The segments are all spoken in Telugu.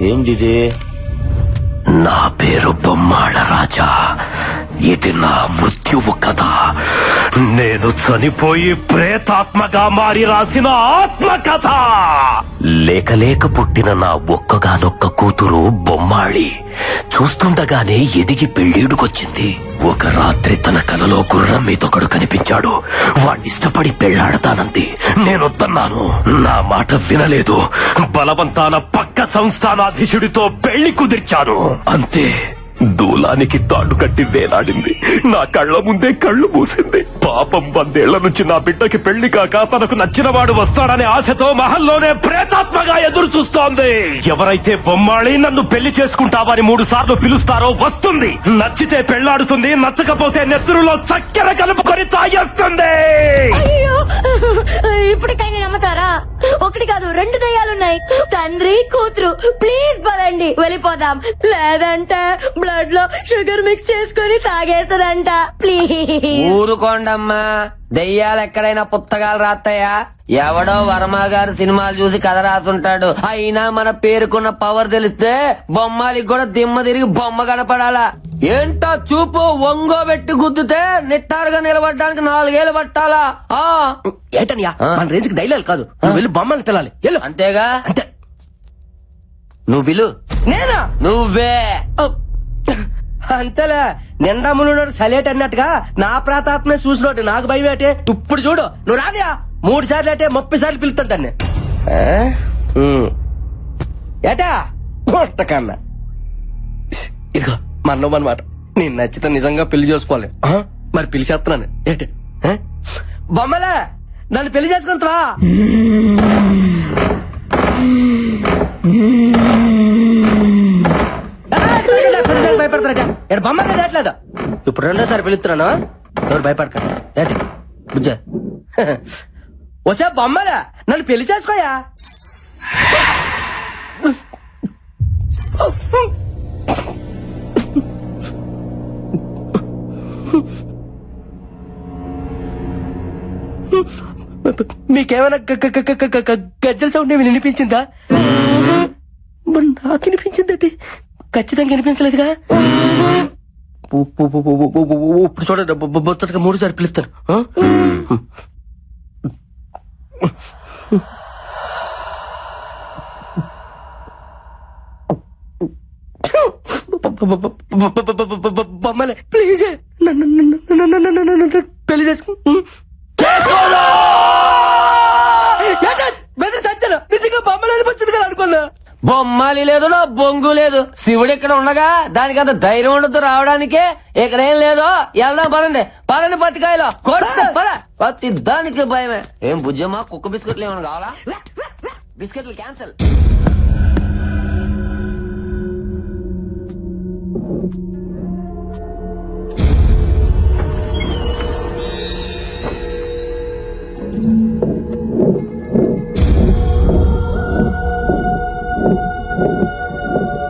ఏందిది నా పేరు బొమ్మాళ రాజా. ఇది నా మృత్యువు కథ. నేను చనిపోయి ప్రేతాత్మగా మారి రాసిన ఆత్మకథ. లేకలేక లేక లేక పుట్టిన నా ఒక్కగానొక్క కూతురు బొమ్మాళి. చూస్తుండగానే ఎదిగి పెళ్ళీడుకొచ్చింది. ఒక రాత్రి తన కలలో గుర్రం మీదొకడు కనిపించాడు. వాణ్ణి ఇష్టపడి పెళ్ళాడతానంది నేనొద్దన్నాను. నా మాట వినలేదు. బలవంతాన పక్క సంస్థానాధీశుడితో పెళ్ళి కుదిర్చాను. అంతే. దూలానికి తాడు కట్టి వేలాడింది. నా కళ్ళ ముందే కళ్ళు మూసింది. పాపం వందేళ్ళ నుంచి నా బిడ్డకి పెళ్ళి కాక తనకు నచ్చినవాడు వస్తాడనే ఆశతో మహల్లోనే ప్రేతాత్మగా ఎదురు చూస్తోంది. ఎవరైతే బొమ్మాళి నన్ను పెళ్ళి చేసుకుంటావని మూడు సార్లు పిలుస్తారో వస్తుంది. నచ్చితే పెళ్ళాడుతుంది నచ్చకపోతే నెత్తురులో చక్కెర కలుపుకొని తాగేస్తుంది. ఇప్పటికైనా నమ్ముతారా? ఒకటి కాదు రెండు దయ్యాలున్నాయి. తండ్రి కూతురు ప్లీజ్ పదండి వెళ్ళిపోదాం. లేదంటే బ్లడ్లో షుగర్ మిక్స్ చేసుకుని తాగేస్తుందంట ప్లీజ్ ఊరుకోండమ్మా. దెయ్యాలు ఎక్కడైనా పుస్తకాలు రాస్తాయా ఎవడో వర్మ గారు సినిమాలు చూసి కథ రాసుంటాడు. అయినా మన పేరుకున్న పవర్ తెలిస్తే బొమ్మాలికి కూడా దిమ్మ తిరిగి బొమ్మ కనపడాలా? ఏంటో చూపు ఒంగో పెట్టి గుద్దుతే నిట్టారుగా నిలబడడానికి నాలుగేళ్ళు పట్టాలా? ఆ? ఏంటనియా? మన రేంజ్ డైలాగ్ కాదు. నువ్వు వెళ్ళి బొమ్మల్ని పిల్లాలి వెళ్ళు. అంతేగా? అంతే. నువ్వు నేనా? నువ్వే. అంతేలే నిండా మునుడు సలేట్ అన్నట్టుగా నా ప్రాతాత్మే చూసినోటి నాకు భయం ఏంటి? ఇప్పుడు చూడు. నువ్వు రానియా? మూడు సార్లు అంటే ముప్పై సార్లు పిలుస్తాను దాన్ని. ఏటా? కన్నా. ఇదిగో మన్నం అనమాట నేను నచ్చితే నిజంగా పెళ్ళి చేసుకోవాలి. మరి పెళ్ళి చేస్తున్నాను. ఏంటి? బొమ్మలే నన్ను పెళ్ళి చేసుకుంటావా భయపడతారట ఇక్కడ బొమ్మలు రావట్లేదు ఇప్పుడు రెండోసారి పిలుస్తున్నాను? ఎవరు భయపడకండి. ఏంటి బుజ్జ. వసే బొమ్మలే నన్ను పెళ్ళి చేసుకోయా? మీకేమైనా గజ్జల సౌండ్ ఏమి వినిపించిందా? నాకు వినిపించిందండి. ఖచ్చితంగా వినిపించలేదుగా ఇప్పుడు చూడండి బొ- బొ- మూడు సార్లు పిలుస్తాను బొమ్మలే ప్లీజ్ పెళ్ళి చేసుకు చేసుకోను బెదిరి సత్యను నిజంగా బొమ్మలేదు వచ్చింది కదా అనుకున్నా బొమ్మాలి లేదు నా బొంగు లేదు. శివుడు ఇక్కడ ఉండగా దానికి అంత ధైర్యం ఉండదు రావడానికే. ఇక్కడ ఏం లేదో వెళ్దాం పదండి. పదండి పత్తికాయలో కొట్టు, పద. పత్తి దానికి భయమే. ఏం బుజ్జమ్మా కుక్క బిస్కెట్లు ఏమైనా కావాలా? బిస్కెట్లు క్యాన్సిల్. శివుడే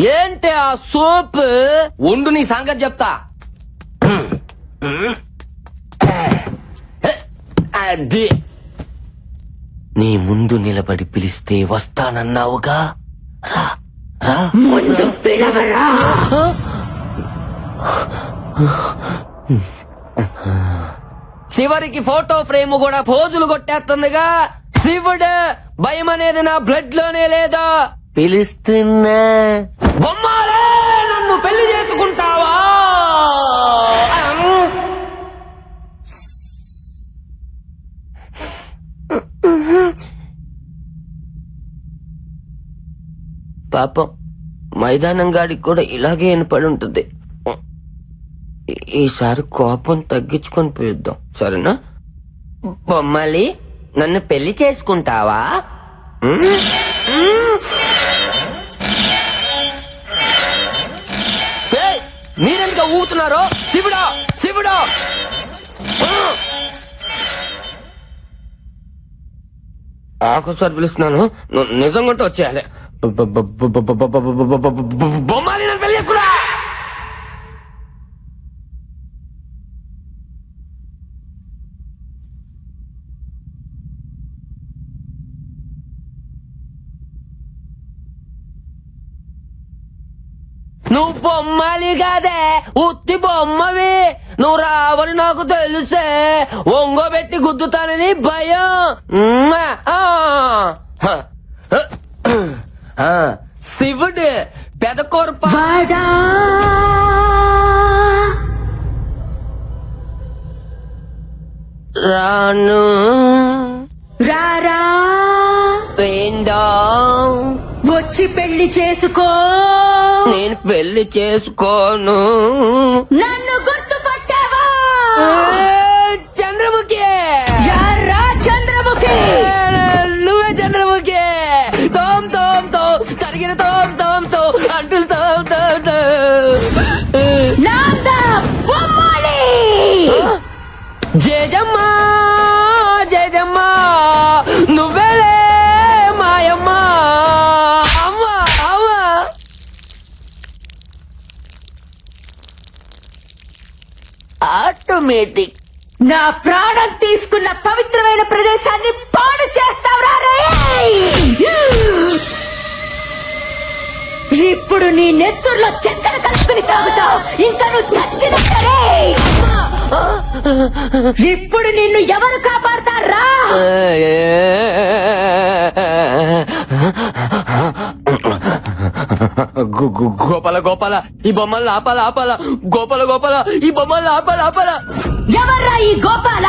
ఏంటి ఆ సోప్? ఉండు నీ సంగతి చెప్తా. అది. నీ ముందు నిలబడి పిలిస్తే వస్తానన్నావుగా? రా రా. ముందు పిలవరా? చివరికి ఫోటో ఫ్రేమ్ కూడా పోజులు కొట్టేస్తుందిగా. శివుడు భయం అనేది నా బ్లడ్లోనే లేదా? పిలుస్తున్నా. బొమ్మాలే నన్ను పెళ్ళి చేసుకుంటావా? పాపం మైదానం గాడికి కూడా ఇలాగే వినపడి ఉంటుంది. ఈసారి కోపం తగ్గించుకొని పోయిద్దాం సరేనా? బొమ్మలి నన్ను పెళ్ళి చేసుకుంటావా? మీరెందుకు ఊతున్నారో శివుడా శివుడా! సార్ పిలుస్తున్నాను. నిజంగా వచ్చేయాలి. బొమ్మాలి బొమ్మాలి కాదే ఉత్తి బొమ్మవి. నువ్వు రావని నాకు తెలుసే. ఒంగోబెట్టి గుద్దుతానని భయం! శివుడు పెదకొరప రాను. రారా. వేండా. వచ్చి పెళ్ళి చేసుకో. నేను పెళ్ళి చేసుకోను. నన్ను గుర్తుపట్టావా? చంద్రముఖి! ఆటోమేటిక్ నా ప్రాణం తీసుకున్న పవిత్రమైన ప్రదేశాన్ని పాడు చేస్తావురా! ఇప్పుడు నీ నెత్తుర్లో చక్కెర కలుపుకుని తాగుతావు ఇంకా నువ్వు చచ్చినట్టే ఇప్పుడు నిన్ను ఎవరు కాపాడతారా గోపాల గోపాల ఈ బొమ్మలు ఆపాల ఆపాల. గోపాల గోపాల ఈ బొమ్మలు ఆపాల ఆపాల. ఎవర్రా ఈ గోపాల?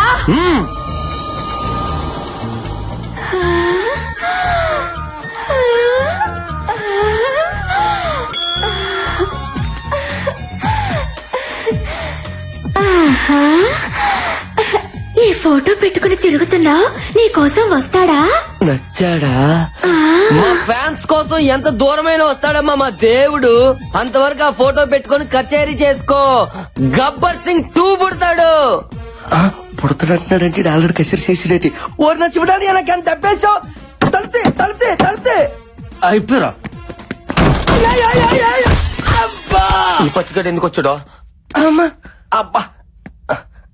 ఫోటో పెట్టుకుని తిరుగుతున్నావు నీ కోసం వస్తాడా? నచ్చాడా? మా ఫ్యాన్స్ కోసం ఎంత దూరమైన వస్తాడమ్మా మా దేవుడు. అంతవరకు ఆ ఫోటో పెట్టుకొని కచేరీ చేసుకో. గబ్బర్ సింగ్ టూ పుడతాడు. పుడతాడంటున్నాడంటే ఆల్రెడీ కసిరి చేసినట్టు ఓరి నా శివుడాని నాకు ఎంత తప్పేసావు తలితే తలితే తలితే అయిపోయారా. ఈ పత్తికడ ఎందుకు వచ్చాడో? అమ్మా. అబ్బా.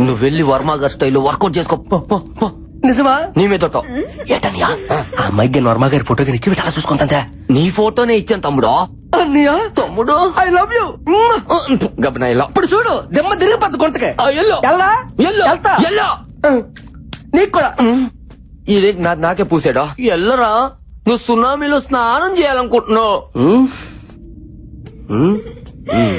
నువ్వు వెళ్ళి వర్మ గారి స్టైల్లో వర్కౌట్ చేసుకో. పో, పో, పో. నిజమా? నీ మీద ఏటనియా? ఆ. అమ్మాయికి నర్మా గారి ఫోటో కానీ ఇచ్చి పెట్టాలా చూసుకుంటా నీ ఫోటోనే ఇచ్చాను తమ్ముడు. అన్నయ్య? తమ్ముడు? ఐ లవ్ యూ గబనా ఇలా ఇప్పుడు చూడు దెమ్మ తిరిగిపోద్దు గుంటకే. ఆ, ఎల్లో. ఎల్లా? ఎల్లో. వెళ్తా ఎల్లో. నీకు కూడా. ఇది నా నాకే పూసాడా? ఎల్లరా? నువ్వు సునామీలో స్నానం చేయాలనుకుంటున్నావు. ఉమ్. ఉమ్. ఉమ్.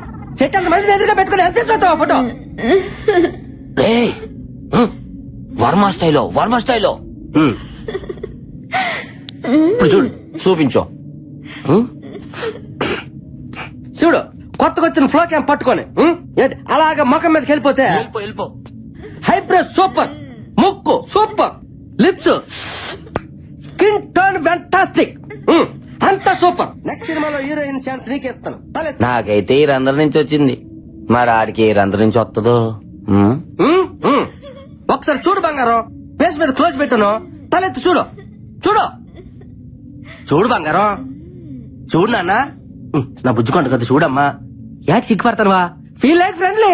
చెట్టు అంత మంది ఎదురుగా పెట్టుకుని ఎంత చూస్తావా ఫోటో? వర్మ స్టైలో వర్మ స్టైలో. ఇప్పుడు చూడు చూపించు. చూడు కొత్తగా వచ్చిన ఫ్లో క్యాంప్ పట్టుకొని అలాగ ముఖం మీదకి వెళ్ళిపోతే వెళ్ళిపో వెళ్ళిపో. Hybrid super. ఛాన్స్ నీకేస్తాను. తలెత్తు. నాకైతే ఈ రంధ్రం నుంచి వచ్చింది. మరి ఆడికి ఏ రంధ్రం నుంచి వస్తుందో. ఒకసారి చూడు బంగారం. ఫేస్ మీద క్లోజ్ పెట్టాను. తలెత్తు చూడు. చూడు. చూడు బంగారం. చూడు నాన్న. నా బుజ్జుకుంట కదా చూడమ్మా. యాడ్ సిగ్గుపడతానువా? ఫీల్ లైక్ ఫ్రెండ్లీ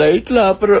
లైట్లు ఆపరు.